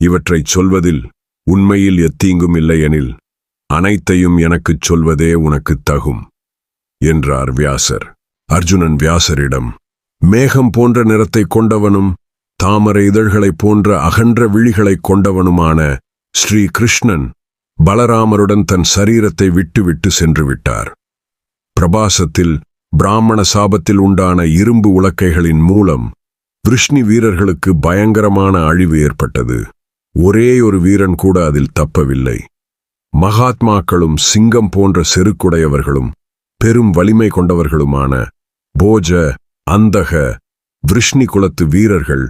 இவற்றைச் சொல்வதில் உண்மையில் எத்தீங்கும் இல்லையெனில் அனைத்தையும் எனக்குச் சொல்வதே உனக்குத் தகும் என்றார் வியாசர். அர்ஜுனன் வியாசரிடம் மேகம் போன்ற நிறத்தை கொண்டவனும் தாமரை இதழ்களைப் போன்ற அகன்ற விழிகளைக் கொண்டவனுமான ஸ்ரீ கிருஷ்ணன் பலராமருடன் தன் சரீரத்தை விட்டுவிட்டு சென்று விட்டார் பிரபாசத்தில் பிராமண சாபத்தில் உண்டான இரும்பு உலக்கைகளின் மூலம் விருஷ்ணி வீரர்களுக்கு பயங்கரமான அழிவு ஏற்பட்டது. ஒரே ஒரு வீரன் கூட அதில் தப்பவில்லை. மகாத்மாக்களும் சிங்கம் போன்ற செருக்குடையவர்களும் பெரும் வலிமை கொண்டவர்களுமான போஜ அந்தக விருஷ்ணி குலத்து வீரர்கள்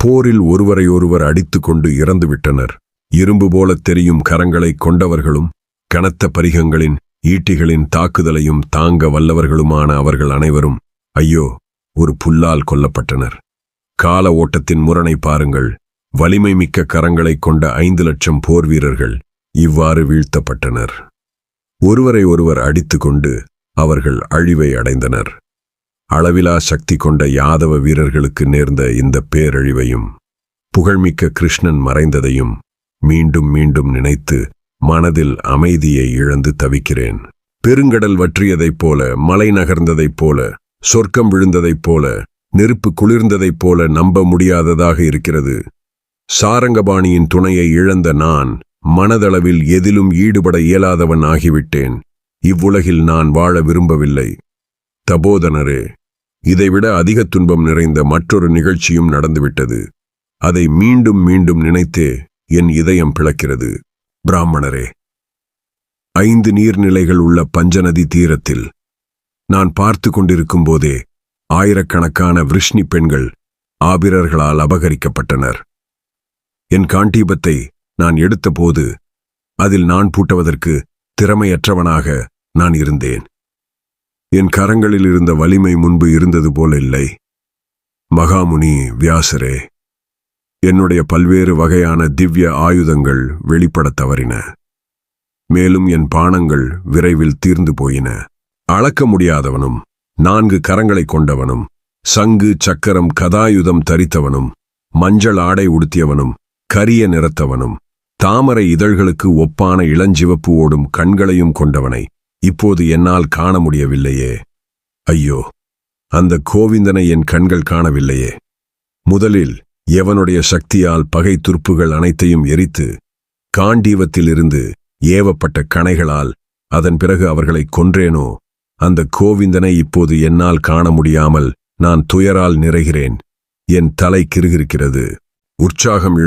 போரில் ஒருவரையொருவர் அடித்துக்கொண்டு இறந்துவிட்டனர். இரும்பு போலத் தெரியும் கரங்களைக் கொண்டவர்களும் கனத்த பரிகங்களின் ஈட்டிகளின் தாக்குதலையும் தாங்க வல்லவர்களுமான அவர்கள் அனைவரும் ஐயோ ஒரு புல்லால் கொல்லப்பட்டனர். கால ஓட்டத்தின் முரணை பாருங்கள். வலிமை மிக்க கரங்களைக் கொண்ட ஐந்து லட்சம் போர் வீரர்கள் இவ்வாறு வீழ்த்தப்பட்டனர். ஒருவரை ஒருவர் அடித்துக்கொண்டு அவர்கள் அழிவை அடைந்தனர். அளவிலா சக்தி கொண்ட யாதவ வீரர்களுக்கு நேர்ந்த இந்த பேரழிவையும் புகழ்மிக்க கிருஷ்ணன் மறைந்ததையும் மீண்டும் மீண்டும் நினைத்து மனதில் அமைதியை இழந்து தவிக்கிறேன். பெருங்கடல் வற்றியதைப் போல மலை நகர்ந்ததைப் போல சொர்க்கம் விழுந்ததைப் போல நெருப்பு குளிர்ந்ததைப் போல நம்ப முடியாததாக இருக்கிறது. சாரங்கபாணியின் துணையை இழந்த நான் மனதளவில் எதிலும் ஈடுபட இயலாதவன் ஆகிவிட்டேன். இவ்வுலகில் நான் வாழ விரும்பவில்லை. தபோதனரே இதைவிட அதிக துன்பம் நிறைந்த மற்றொரு நிகழ்ச்சியும் நடந்துவிட்டது. அதை மீண்டும் மீண்டும் நினைத்தே என் இதயம் பிளக்கிறது. பிராமணரே ஐந்து நீர்நிலைகள் உள்ள பஞ்சநதி தீரத்தில் நான் பார்த்து கொண்டிருக்கும் போதே ஆயிரக்கணக்கான விருஷ்ணி பெண்கள் ஆபிரர்களால் அபகரிக்கப்பட்டனர். என் காண்டீபத்தை நான் எடுத்தபோது அதில் நான் பூட்டுவதற்கு திறமையற்றவனாக நான் இருந்தேன். என் கரங்களில் இருந்த வலிமை முன்பு இருந்தது போல இல்லை. மகாமுனி வியாசரே என்னுடைய பல்வேறு வகையான திவ்ய ஆயுதங்கள் வெளிப்படத் தவறின. மேலும் என் பானங்கள் விரைவில் தீர்ந்து போயின. அளக்க முடியாதவனும் நான்கு கரங்களைக் கொண்டவனும் சங்கு சக்கரம் கதாயுதம் தரித்தவனும் மஞ்சள் ஆடை உடுத்தியவனும் கரிய நிறத்தவனும் தாமரை இதழ்களுக்கு ஒப்பான இளஞ்சிவப்பு ஓடும் கண்களையும் கொண்டவனை இப்போது என்னால் காண முடியவில்லையே. ஐயோ அந்த கோவிந்தனை என் கண்கள் காணவில்லையே. முதலில் எவனுடைய சக்தியால் பகை துருப்புகள் அனைத்தையும் எரித்து காண்டீவத்திலிருந்து ஏவப்பட்ட கணைகளால் அதன் பிறகு அவர்களை கொன்றேனோ? அந்த கோவிந்தனை இப்போது என்னால் காண முடியாமல் நான் துயரால் நிறைகிறேன். என் தலை கிருகிருக்கிறது. உற்சாகம் இழ